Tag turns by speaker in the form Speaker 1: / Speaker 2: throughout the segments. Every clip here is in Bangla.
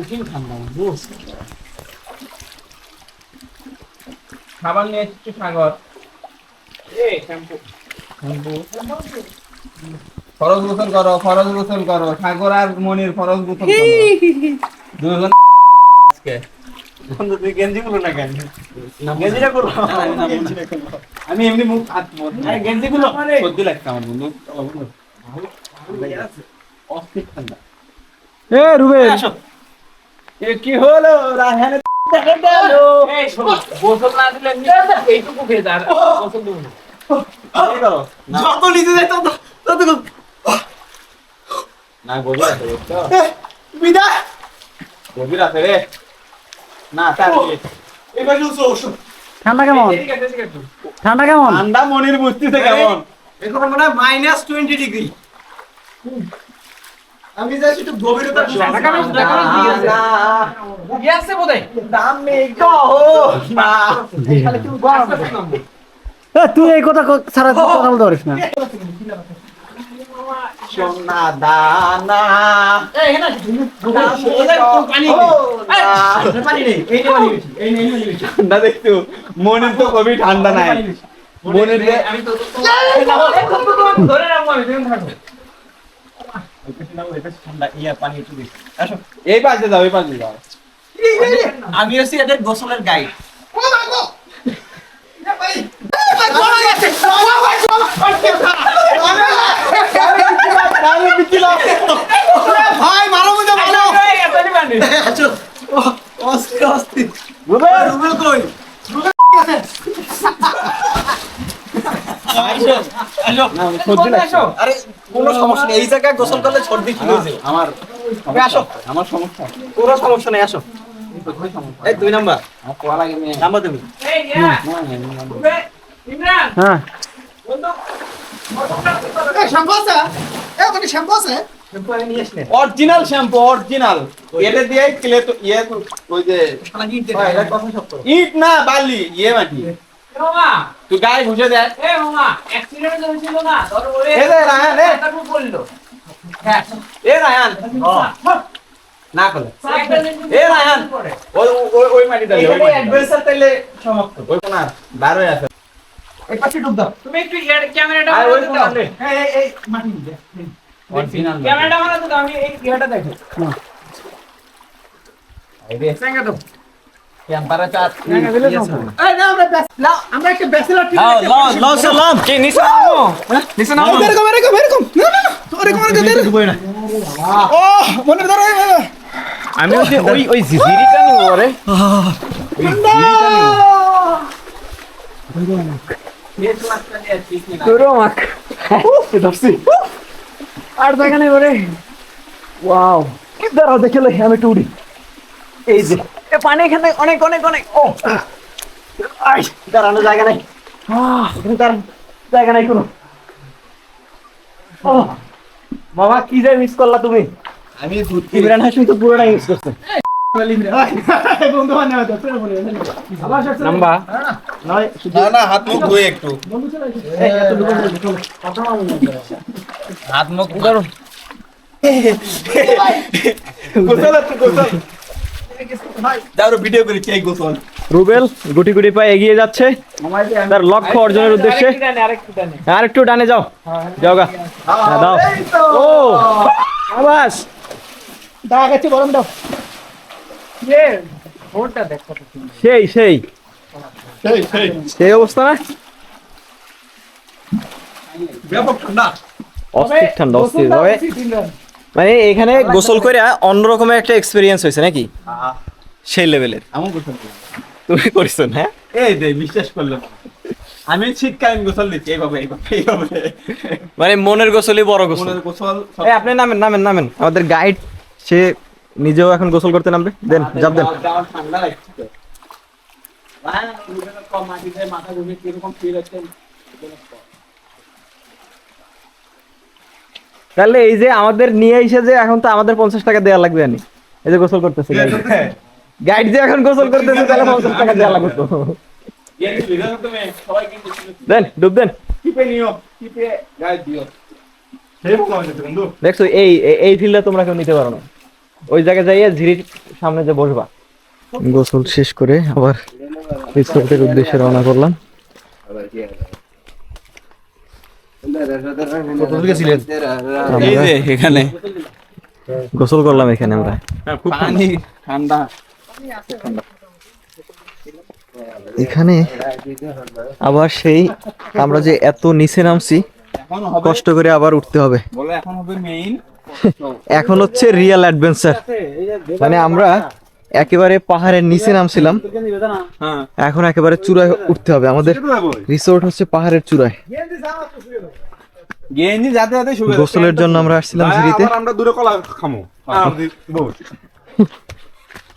Speaker 1: কঠিন ঠান্ডা বুঝ
Speaker 2: খাবার নিয়ে এসেছি সাগর ফরজ গোসল করো ফরজ গোসল করো সাগর আর মনির ফরজ গোসল করো দুজন আজকে
Speaker 1: তুই গেঞ্জি গুলো না কেন
Speaker 2: আমি এমনি মুখ হাত মত
Speaker 1: গেঞ্জি গুলো
Speaker 2: সর্দি লাগছে আমার বন্ধু অস্থির ঠান্ডা
Speaker 3: এ রুবেল
Speaker 1: আসো
Speaker 2: এ কি হলো রাহানে দেখা গেল
Speaker 1: গোসল না দিলে এইটুকু খেয়ে যা গোসল দেবো না
Speaker 3: যত নিচে যায় তত তত
Speaker 2: না গভীর আছে
Speaker 3: বিদায়
Speaker 2: গভীর আছে রে না তার
Speaker 3: এবার
Speaker 4: ঠান্ডা কেমন ঠান্ডা কেমন
Speaker 2: ঠান্ডা মনির বুঝতেছে কেমন
Speaker 3: এখন মনে হয় মাইনাস টোয়েন্টি ডিগ্রি আমি একটু গভীরতা
Speaker 4: তুই এই কথা ছাড়া বলতে পারিস না।
Speaker 2: সোনা দানা।
Speaker 1: এই না। পানি নেই
Speaker 2: ঠান্ডা দেখতো মনির তো কবি ঠান্ডা নাই। মনির যে
Speaker 1: আমি তো ধরে রাখব আমি তুমি থাকো।
Speaker 2: এই পাশে যাও এই পাশে যাও
Speaker 1: আমি হচ্ছি এদের গোসলের গাইড
Speaker 3: ভাই মারো মধ্যে মারো অস্থির অস্থির রুবেল রুবেল কই
Speaker 2: না, সর্দি লাগছে।
Speaker 3: আরে কোনো সমস্যা নেই। এই জায়গায় গোসল করলে সর্দি ঠিক হয়ে যাবে।
Speaker 2: আমার
Speaker 3: তুমি আসো।
Speaker 2: আমার সমস্যা
Speaker 3: কোনো সমস্যা নেই আসো। এই দুই নাম্বার।
Speaker 2: আমার কোয়া লাগে মেয়ে।
Speaker 3: নাম্বার তুমি
Speaker 4: হ্যাঁ।
Speaker 3: শ্যাম্পু আছে? এ শ্যাম্পু আছে?
Speaker 2: Original shampoo original. এটা দিয়ে ক্লে তো ইয়ে তো ওই যে ইট না বালি ইয়ে মাটি। তুই গায়ে ঘুষে দেয়
Speaker 1: এ মামা অ্যাক্সিডেন্ট হয়েছিল না? ধর ওরে
Speaker 2: এ রে, রায়হান, এ।
Speaker 1: তারপর বলল। হ্যাঁ
Speaker 2: এ রায়ান। না করলে। এ রায়হান ওই ওই ওই মাটিটা ওই
Speaker 3: অ্যাডভেঞ্চার তাইলে সমাপ্ত
Speaker 2: ওই কোনা বার হয়ে আছে।
Speaker 3: এই পাশে ডুব দাও।
Speaker 1: তুমি একটু ইয়ার ক্যামেরাটা
Speaker 2: আর ওই কোনা
Speaker 3: এই এই এই মাটি। দে
Speaker 1: ক্যামেরাটা বানাতে দাও আমি এই ইয়াটা দেখো।
Speaker 2: এই রে
Speaker 1: সঙ্গে দাও।
Speaker 4: আমি ওই ওই জিরিটা নিব রে। আর জায়গা নেই ওরে ওয়াও। দাঁড়াও দেখে আমি একটু এই যে। পানি এখানে অনেক অনেক অনেক। ও আই দাঁড়ানো জায়গা নাই। দাঁড়ানো জায়গা নাই কোনো। ও বাবা কি যে মিস করলা তুমি?
Speaker 2: আমি
Speaker 4: ইমরান হাসমি তো পুরোটা ইউজ করছে।
Speaker 2: হাত মুখ ধুয়ে একটু। হাত মুখ ধরো। গোসল গোসল। যাও ভিডিও করি চাই গোসল
Speaker 4: রুবেল গুটি গুটি পায়ে এগিয়ে যাচ্ছে। তার লক্ষ্য অর্জনের উদ্দেশ্যে।
Speaker 1: আরেকটু ডানে
Speaker 4: আর একটু ডানে যাও। যাও গা। হ্যাঁ, দাও। ও আবাস।
Speaker 3: দাও গেছে গরম দাও।
Speaker 4: সেই সেই।
Speaker 2: সেই সেই।
Speaker 4: সেই অবস্থা না?
Speaker 2: ব্যাপক ঠান্ডা।
Speaker 4: অস্থির ঠান্ডা অস্থির। মানে এখানে গোসল করে অন্যরকমের একটা এক্সপিরিয়েন্স হয়েছে নাকি? সেই লেভেলের
Speaker 2: গোসল
Speaker 4: তুমি করেছ না? হ্যাঁ
Speaker 2: এই দে বিশ্বাস করলাম। আমি শীতকালীন গোসল দিচ্ছি এইভাবে এইভাবে এইভাবে।
Speaker 4: মানে মনের গোসলই বড় গোসল।
Speaker 2: মনের গোসল
Speaker 4: এই আপনি নামেন নামেন নামেন। আমাদের গাইড সে নিজেও এখন গোসল করতে নামবে। দেন যাব দেন।
Speaker 2: ঠান্ডা লাগছে তো। ভাই, রুবেলের কম মাটিতে মাথা ঘুরে কীরকম ফিল হচ্ছে?
Speaker 4: তাহলে এই যে আমাদের নিয়ে এসে যে এখন তো আমাদের পঞ্চাশ টাকা দেওয়া লাগবে আনি। এই যে গোসল করতেছে গাইড যে এখন গোসল করতেছে তাহলে পঞ্চাশ টাকা দেওয়া দেন ডুব দেন। দেখছ এই এই- তোমরা কেউ নিতে পারো না। ওই জায়গায় যাইয়ে ঝিরির সামনে যে বসবা। গোসল শেষ করে আবার রিসোর্টের উদ্দেশ্যে রওনা করলাম।
Speaker 2: এখানে।
Speaker 4: গোসল করলাম এখানে আমরা।
Speaker 2: পানি ঠান্ডা।
Speaker 4: এখানে আবার সেই আমরা যে এত নিচে নামছি কষ্ট করে আবার উঠতে হবে।
Speaker 2: এখন
Speaker 4: হচ্ছে রিয়েল অ্যাডভেঞ্চার মানে আমরা একেবারে পাহাড়ের নিচে নামছিলাম। এখন একেবারে চূড়ায় উঠতে হবে। আমাদের রিসোর্ট হচ্ছে পাহাড়ের চূড়ায়। গোসলের জন্য আমরা আসছিলাম ঝিরিতে
Speaker 3: আমরা দূরে কলা খামো।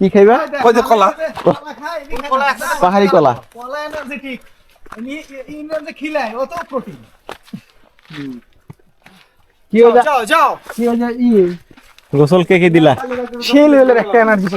Speaker 4: কি খাইবা?
Speaker 3: ওই যে কলা?
Speaker 4: পাহাড়ি কলা।
Speaker 3: কলা এনার্জেটিক ইন্ডিয়ান যে খিলায় ও তো প্রোটিন।
Speaker 4: কি হয়ে
Speaker 3: যাও যাও কি হইছে ই।
Speaker 4: গোসল কে কে দিলা?
Speaker 3: সেই লেভেলের একটা এনার্জি